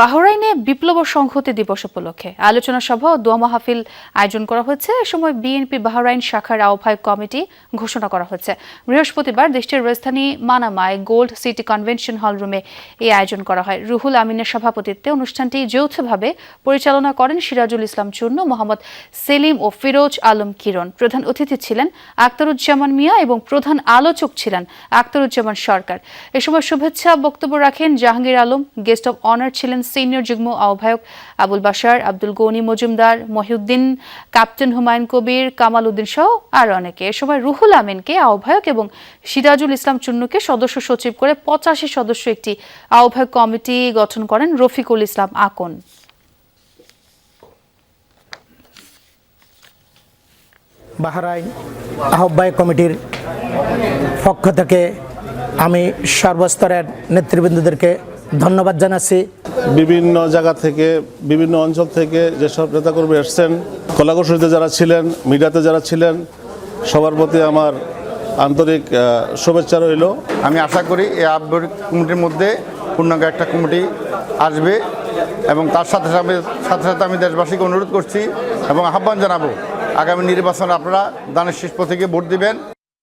বাহরাইনে বিপ্লব সংহতি দিবস উপলক্ষে আলোচনা সভা ও দোয়া মাহফিল আয়োজন করা হয়েছে। এ সময় বিএনপি বাহরাইন শাখার আহ্বায়ক কমিটি ঘোষণা করা হয়েছে। বৃহস্পতিবার দেশটির রাজধানী মানামায় গোল্ড সিটি কনভেনশন হল রুমে এই আয়োজন করা হয়। রুহুল আমিনের সভাপতিত্বে অনুষ্ঠানটি যৌথভাবে পরিচালনা করেন সিরাজুল ইসলাম চূর্ণ, মোহাম্মদ সেলিম ও ফিরোজ আলম কিরণ। প্রধান অতিথি ছিলেন আক্তারুজ্জামান মিয়া এবং প্রধান আলোচক ছিলেন আক্তারুজ্জামান সরকার। এ সময় শুভেচ্ছা বক্তব্য রাখেন Jahangir Alam, guest of honour ছিলেন সিনিয়র যুগ্ম আহ্বায়ক আবুল বাশার, আব্দুল গনি মজুমদার, মহিউদ্দিন ক্যাপ্টেন হুমায়ুন কবির, কামাল উদ্দিন সহ আর অনেকে। এ সময় রুহুল আমিনকে আহ্বায়ক এবং সিরাজুল ইসলাম চুন্নুকে সদস্য সচিব করে পঁচাশি সদস্য একটি আহ্বায়ক কমিটি গঠন করেন রফিকুল ইসলাম আকন। বাহরাইন আহ্বায়ক কমিটির পক্ষ থেকে আমি সর্বস্তরের নেতৃবৃন্দদেরকে ধন্যবাদ জানাচ্ছি। বিভিন্ন জায়গা থেকে বিভিন্ন অঞ্চল থেকে যেসব নেতাকর্মী এসছেন কলাকুশলীতে যারা ছিলেন মিডিয়াতে যারা ছিলেন সবার প্রতি আমার আন্তরিক শুভেচ্ছা রইল। আমি আশা করি এই আহ্বায়ক কমিটির মধ্যে পূর্ণাঙ্গ একটা কমিটি আসবে এবং তার সাথে সাথে সাথে সাথে আমি দেশবাসীকে অনুরোধ করছি এবং আহ্বান জানাব আগামী নির্বাচনে আপনারা দানের শীষ প্রতীকে ভোট দিবেন।